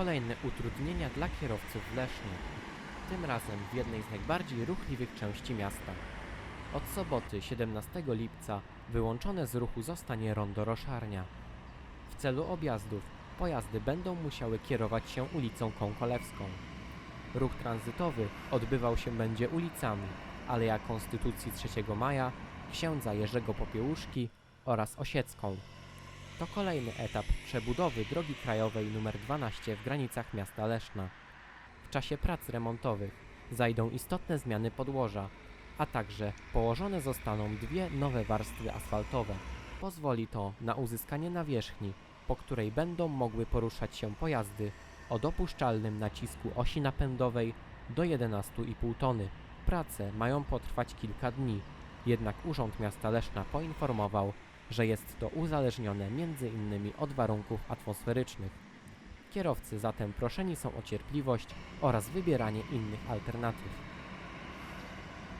kolejne utrudnienia dla kierowców w Lesznie. Tym razem w jednej z najbardziej ruchliwych części miasta. Od soboty 17 lipca wyłączone z ruchu zostanie rondo Roszarnia. W celu objazdów pojazdy będą musiały kierować się ulicą Konkolewską. Ruch tranzytowy odbywał się będzie ulicami Aleja Konstytucji 3 Maja, księdza Jerzego Popiełuszki oraz Osiecką. To kolejny etap przebudowy drogi krajowej nr 12 w granicach miasta Leszna. W czasie prac remontowych zajdą istotne zmiany podłoża, a także położone zostaną dwie nowe warstwy asfaltowe. Pozwoli to na uzyskanie nawierzchni, po której będą mogły poruszać się pojazdy o dopuszczalnym nacisku osi napędowej do 11,5 tony. Prace mają potrwać kilka dni, jednak Urząd Miasta Leszna poinformował, że jest to uzależnione m.in. od warunków atmosferycznych. Kierowcy zatem proszeni są o cierpliwość oraz wybieranie innych alternatyw.